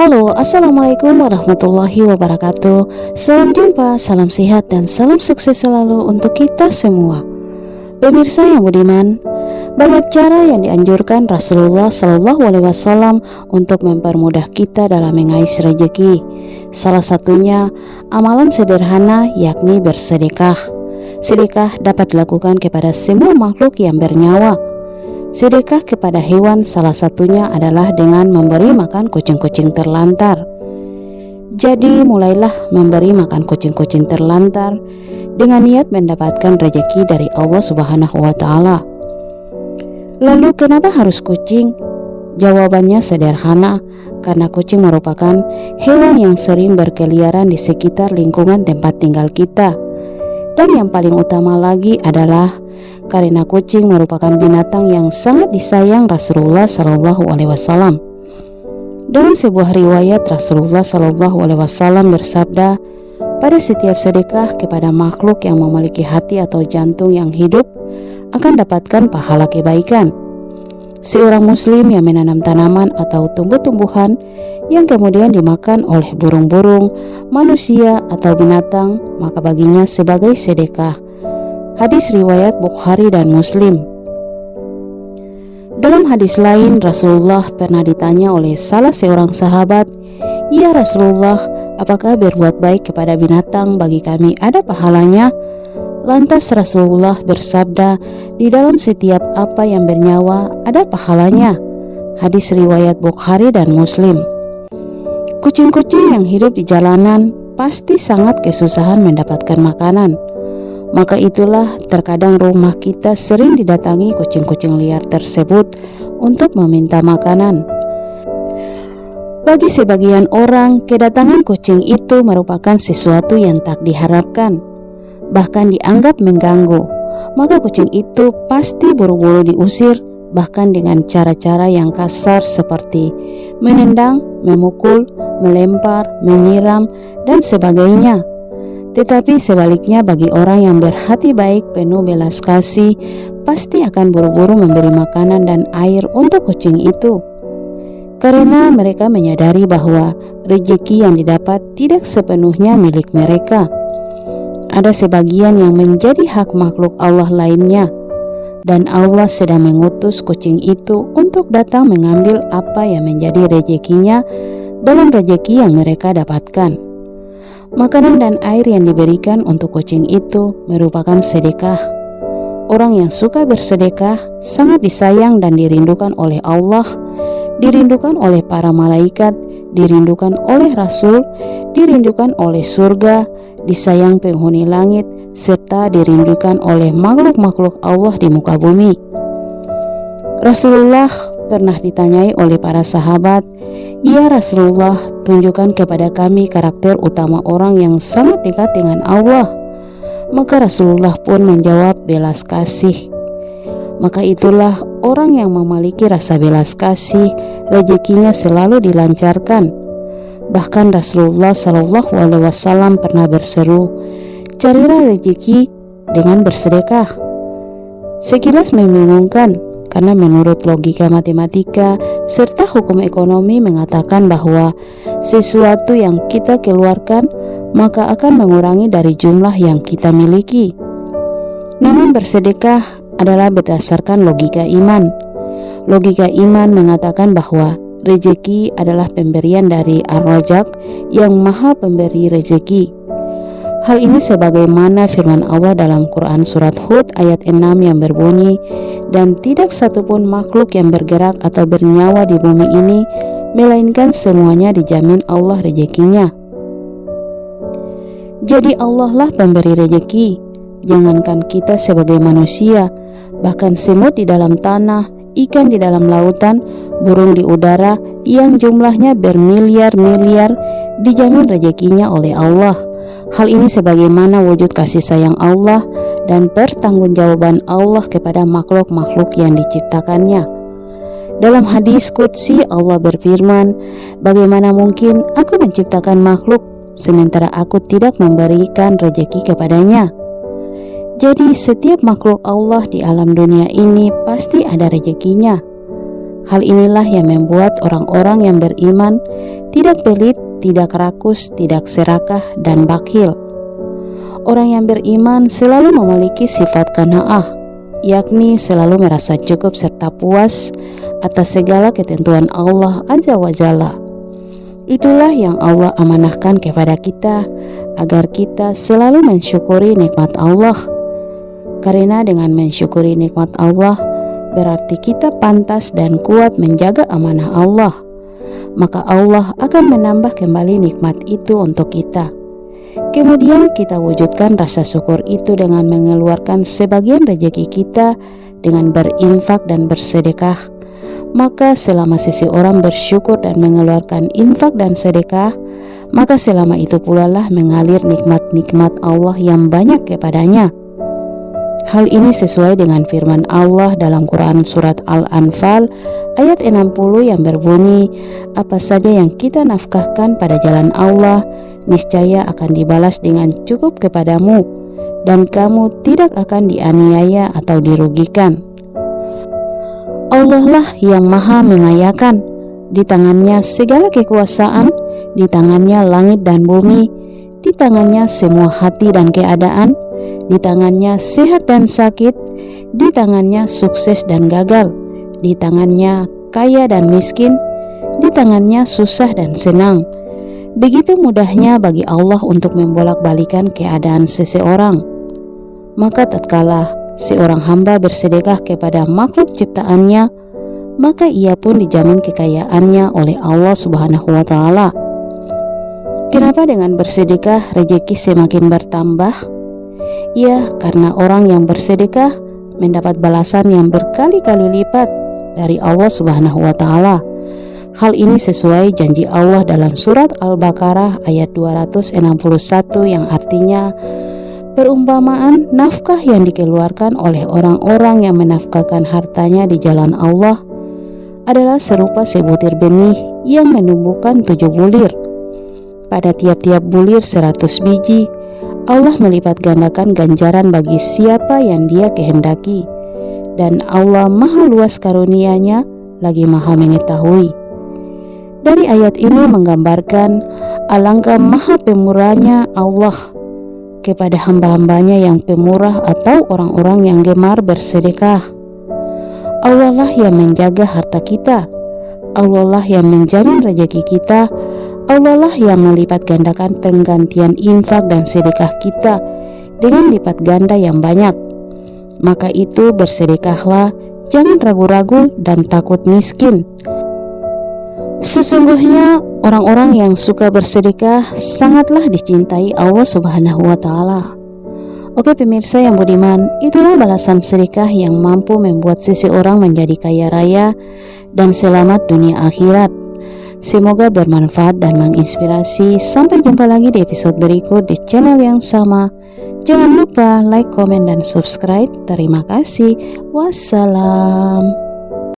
Halo, Assalamualaikum warahmatullahi wabarakatuh Salam jumpa, salam sehat, dan salam sukses selalu untuk kita semua Pemirsa yang budiman Banyak cara yang dianjurkan Rasulullah Shallallahu Alaihi Wasallam untuk mempermudah kita dalam mengais rezeki. Salah satunya amalan sederhana yakni bersedekah. Sedekah dapat dilakukan kepada semua makhluk yang bernyawa, Sedekah kepada hewan salah satunya adalah dengan memberi makan kucing-kucing terlantar. Jadi mulailah memberi makan kucing-kucing terlantar dengan niat mendapatkan rejeki dari Allah Subhanahu wa taala. Lalu kenapa harus kucing? Jawabannya sederhana, karena kucing merupakan hewan yang sering berkeliaran di sekitar lingkungan tempat tinggal kita. Dan yang paling utama lagi adalah karena kucing merupakan binatang yang sangat disayang Rasulullah Shallallahu Alaihi Wasallam. Dalam sebuah riwayat Rasulullah Shallallahu Alaihi Wasallam bersabda, pada setiap sedekah kepada makhluk yang memiliki hati atau jantung yang hidup akan dapatkan pahala kebaikan. Seorang muslim yang menanam tanaman atau tumbuh-tumbuhan yang kemudian dimakan oleh burung-burung, manusia atau binatang, maka baginya sebagai sedekah Hadis riwayat Bukhari dan Muslim. Dalam hadis lain, Rasulullah pernah ditanya oleh salah seorang sahabat, "Ya Rasulullah, apakah berbuat baik kepada binatang bagi kami ada pahalanya?" Lantas Rasulullah bersabda, "Di dalam setiap apa yang bernyawa ada pahalanya." Hadis riwayat Bukhari dan Muslim. Kucing-kucing yang hidup di jalanan pasti sangat kesusahan mendapatkan makanan. Maka itulah terkadang rumah kita sering didatangi kucing-kucing liar tersebut untuk meminta makanan. Bagi sebagian orang, kedatangan kucing itu merupakan sesuatu yang tak diharapkan, bahkan dianggap mengganggu. Maka kucing itu pasti buru-buru diusir, bahkan dengan cara-cara yang kasar seperti menendang, memukul, melempar, menyiram, dan sebagainya. Tetapi sebaliknya bagi orang yang berhati baik penuh belas kasih pasti akan buru-buru memberi makanan dan air untuk kucing itu. Karena mereka menyadari bahwa rejeki yang didapat tidak sepenuhnya milik mereka. Ada sebagian yang menjadi hak makhluk Allah lainnya dan Allah sedang mengutus kucing itu untuk datang mengambil apa yang menjadi rejekinya dalam rejeki yang mereka dapatkan. Makanan dan air yang diberikan untuk kucing itu merupakan sedekah. Orang yang suka bersedekah sangat disayang dan dirindukan oleh Allah, dirindukan oleh para malaikat, dirindukan oleh Rasul, dirindukan oleh surga, disayang penghuni langit, serta dirindukan oleh makhluk-makhluk Allah di muka bumi. Rasulullah pernah ditanyai oleh para sahabat, Ya Rasulullah, tunjukkan kepada kami karakter utama orang yang sangat dekat dengan Allah. Maka Rasulullah pun menjawab belas kasih. Maka itulah orang yang memiliki rasa belas kasih, rezekinya selalu dilancarkan. Bahkan Rasulullah Shallallahu Alaihi Wasallam pernah berseru, carilah rezeki dengan bersedekah. Sekilas membingungkan, karena menurut logika matematika serta hukum ekonomi mengatakan bahwa sesuatu yang kita keluarkan maka akan mengurangi dari jumlah yang kita miliki. Namun bersedekah adalah berdasarkan logika iman. Logika iman mengatakan bahwa rejeki adalah pemberian dari Ar-Rajak yang maha pemberi rejeki. Hal ini sebagaimana firman Allah dalam Quran Surat Hud ayat 6 yang berbunyi, Dan tidak satupun makhluk yang bergerak atau bernyawa di bumi ini, melainkan semuanya dijamin Allah rezekinya. Jadi Allah lah pemberi rejeki, jangankan kita sebagai manusia, bahkan semut di dalam tanah, ikan di dalam lautan, burung di udara yang jumlahnya bermiliar-miliar dijamin rezekinya oleh Allah. Hal ini sebagaimana wujud kasih sayang Allah dan pertanggungjawaban Allah kepada makhluk-makhluk yang diciptakannya. Dalam hadis Qudsi Allah berfirman, "Bagaimana mungkin aku menciptakan makhluk sementara aku tidak memberikan rejeki kepadanya?" Jadi setiap makhluk Allah di alam dunia ini pasti ada rejekinya. Hal inilah yang membuat orang-orang yang beriman tidak pelit, tidak rakus, tidak serakah, dan bakil. Orang yang beriman selalu memiliki sifat kanaah, yakni selalu merasa cukup serta puas atas segala ketentuan Allah Azza wa Jalla. Itulah yang Allah amanahkan kepada kita agar kita selalu mensyukuri nikmat Allah. Karena dengan mensyukuri nikmat Allah berarti kita pantas dan kuat menjaga amanah Allah. Maka Allah akan menambah kembali nikmat itu untuk kita. Kemudian kita wujudkan rasa syukur itu dengan mengeluarkan sebagian rejeki kita dengan berinfak dan bersedekah maka selama seseorang bersyukur dan mengeluarkan infak dan sedekah, maka selama itu pula lah mengalir nikmat-nikmat Allah yang banyak kepadanya. Hal ini sesuai dengan firman Allah dalam Quran Surat Al-Anfal ayat 60 yang berbunyi, Apa saja yang kita nafkahkan pada jalan Allah, niscaya akan dibalas dengan cukup kepadamu, dan kamu tidak akan dianiaya atau dirugikan. Allah lah yang maha mengayakan Di tangannya segala kekuasaan Di tangannya langit dan bumi Di tangannya semua hati dan keadaan Di tangannya sehat dan sakit Di tangannya sukses dan gagal Di tangannya kaya dan miskin Di tangannya susah dan senang Begitu mudahnya bagi Allah untuk membolak-balikan keadaan seseorang Maka tatkala seorang hamba bersedekah kepada makhluk ciptaannya, maka ia pun dijamin kekayaannya oleh Allah Subhanahu wa taala. Kenapa dengan bersedekah rejeki semakin bertambah? Ya, karena orang yang bersedekah mendapat balasan yang berkali-kali lipat dari Allah Subhanahu wa taala. Hal ini sesuai janji Allah dalam surat Al-Baqarah ayat 261 yang artinya Perumpamaan nafkah yang dikeluarkan oleh orang-orang yang menafkahkan hartanya di jalan Allah adalah serupa sebutir benih yang menumbuhkan tujuh bulir. Pada tiap-tiap bulir seratus biji, Allah melipat gandakan ganjaran bagi siapa yang dia kehendaki. Dan Allah maha luas karunianya lagi maha mengetahui. Dari ayat ini menggambarkan alangkah maha pemurahnya Allah kepada hamba-hambanya yang pemurah atau orang-orang yang gemar bersedekah. Allah lah yang menjaga harta kita. Allah lah yang menjamin rezeki kita. Allah lah yang melipat gandakan penggantian infak dan sedekah kita dengan lipat ganda yang banyak. Maka itu bersedekahlah, jangan ragu-ragu dan takut miskin. Sesungguhnya orang-orang yang suka bersedekah sangatlah dicintai Allah Subhanahu wa taala. Oke pemirsa yang budiman, itulah balasan sedekah yang mampu membuat seseorang menjadi kaya raya dan selamat dunia akhirat. Semoga bermanfaat dan menginspirasi. Sampai jumpa lagi di episode berikut di channel yang sama. Jangan lupa like, komen, dan subscribe. Terima kasih. Wassalam.